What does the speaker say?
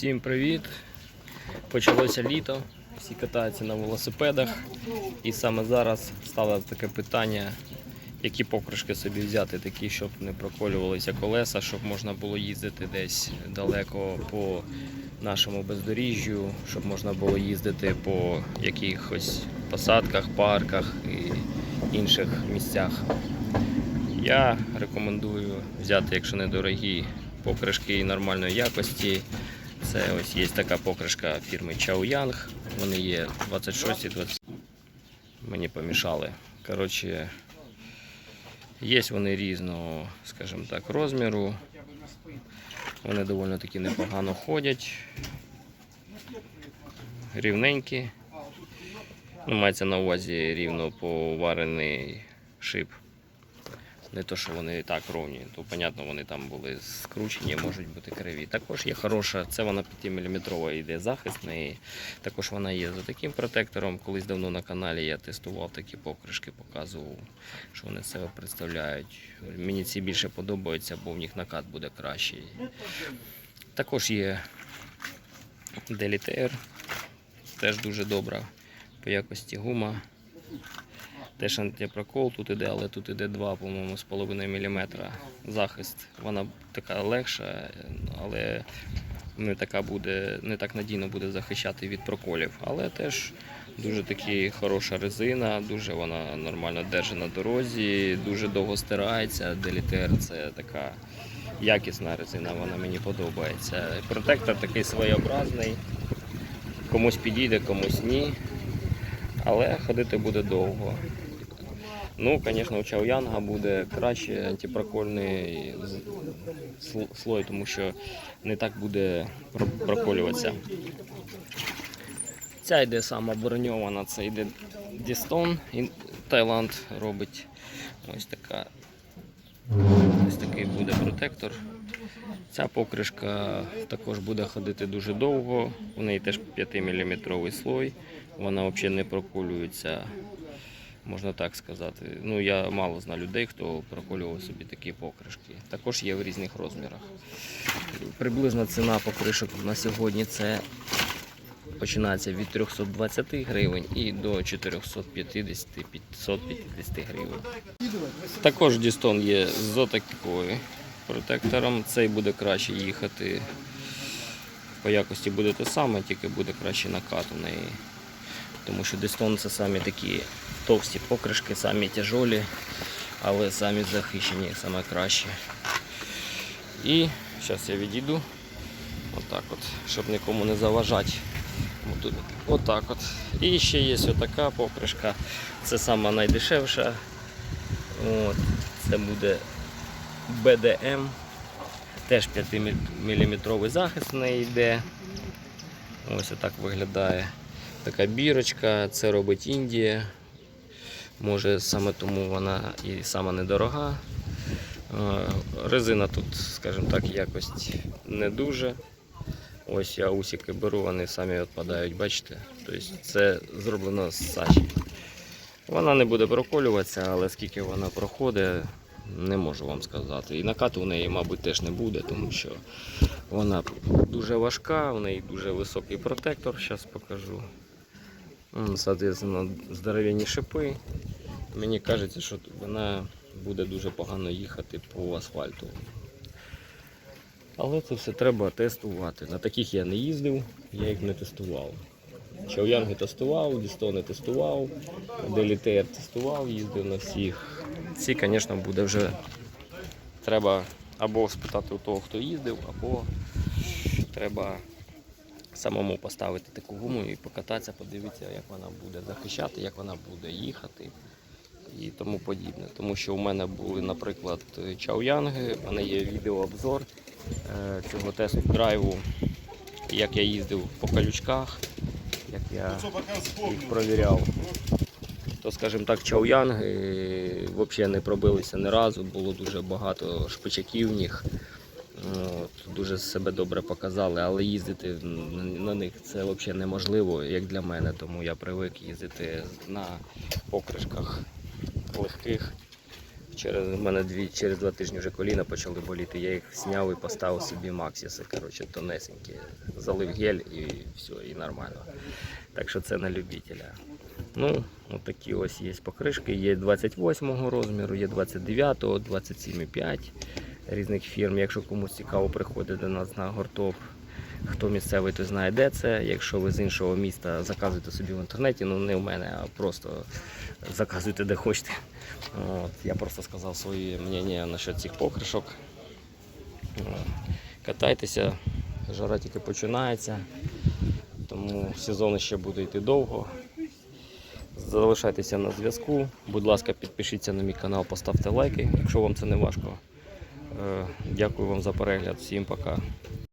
Всім привіт! Почалося літо, всі катаються на велосипедах. І саме зараз стало таке питання, які покришки собі взяти, такі, щоб не проколювалися колеса, щоб можна було їздити десь далеко по нашому бездоріжжю, щоб можна було їздити по якихось посадках, парках і інших місцях. Я рекомендую взяти, якщо недорогі, покришки нормальної якості. Це ось є така покришка фірми Chaoyang. Вони є 26 і 20. Мені помішали. Коротше, є вони різного, скажімо так, розміру. Вони доволі таки непогано ходять. Рівненькі. Ну, мається на увазі рівно поварений шип. Не то, що вони і так ровні, то понятно, вони там були скручені, можуть бути криві. Також є хороша, це вона 5-мм йде захист неї. Також вона є за таким протектором. Колись давно на каналі я тестував такі покришки, показував, що вони себе представляють. Мені ці більше подобаються, бо в них накат буде кращий. Також є Delitair, теж дуже добра по якості гума. Теж антипрокол тут іде, але тут іде 2, по-моєму, з половиною мм захист. Вона така легша, але не така буде, не так надійно буде захищати від проколів. Але теж дуже таки хороша резина, дуже вона нормально держить на дорозі, дуже довго стирається. Делітер це така якісна резина, вона мені подобається. Протектор такий своєобразний. Комусь підійде, комусь ні. Але ходити буде довго. Ну, звісно, у Чауянга буде краще антипрокольний слой, тому що не так буде проколюватися. Ця йде сама броньована, це йде Дістон, Таїланд робить ось така. Ось такий буде протектор. Ця покришка також буде ходити дуже довго. У неї теж 5-мм слой. Вона взагалі не проколюється, можна так сказати. Ну, я мало знаю людей, хто проколював собі такі покришки. Також є в різних розмірах. Приблизна ціна покришок на сьогодні це починається від 320 гривень і до 450-550 гривень. Також Дістон є з отакою протектором. Цей буде краще їхати. По якості буде те саме, тільки буде краще накат у неї. Тому що Дістон це самі такі товсті покришки, самі тяжолі, але самі захищені, саме. І зараз я відійду. Отак от, щоб нікому не заважати. Отак от. І ще є отака покришка. Це сама найдешевша. От, це буде BDM. Теж 5-мм захист в неї йде. Ось отак виглядає така бірочка. Це робить Індія. Може саме тому вона і сама недорога. Е, Резина тут, скажімо так, якость не дуже. Ось я усики беру, вони самі відпадають, бачите? Тобто це зроблено з сачі. Вона не буде проколюватися, але скільки вона проходить, не можу вам сказати. І накату у неї, мабуть, теж не буде, тому що вона дуже важка, у неї дуже високий протектор, зараз покажу. Соответственно, здоровенні шипи. Мені кажеться, що вона буде дуже погано їхати по асфальту. Але це все треба тестувати. На таких я не їздив, я їх не тестував. Чауянги тестував, Дістони тестував, Делітер тестував, їздив на всіх. Ці, звісно, буде вже треба або спитати у того, хто їздив, або треба самому поставити таку гуму і покататися, подивитися, як вона буде захищати, як вона буде їхати і тому подібне. Тому що у мене були, наприклад, чауянги, у мене є відеообзор е, цього тест-драйву, як я їздив по калючках, як я їх провіряв. То, скажімо так, чауянги взагалі не пробилися ні разу, було дуже багато шпичаків в них. От, дуже себе добре показали, але їздити на- них це взагалі неможливо, як для мене, тому я привик їздити на покришках легких через у мене дві, через два тижні вже коліна почали боліти. Я їх зняв і поставив собі Максіси, коротше, тонесенькі. Залив гель і все, і нормально. Так що це на любителя. Ну, от такі ось є покришки. Є 28 розміру, є 29, 27,5 різних фірм. Якщо комусь цікаво, приходить до нас на гурток. Хто місцевий, той знає, де це. Якщо ви з іншого міста заказуєте собі в інтернеті, ну не в мене, а просто заказуйте де хочете. От, я просто сказав своє мнення насчет цих покришок. Катайтеся, жара тільки починається, тому сезон ще буде йти довго. Залишайтеся на зв'язку. Будь ласка, підпишіться на мій канал, поставте лайки, якщо вам це не важко. Е, Дякую вам за перегляд. Всім пока.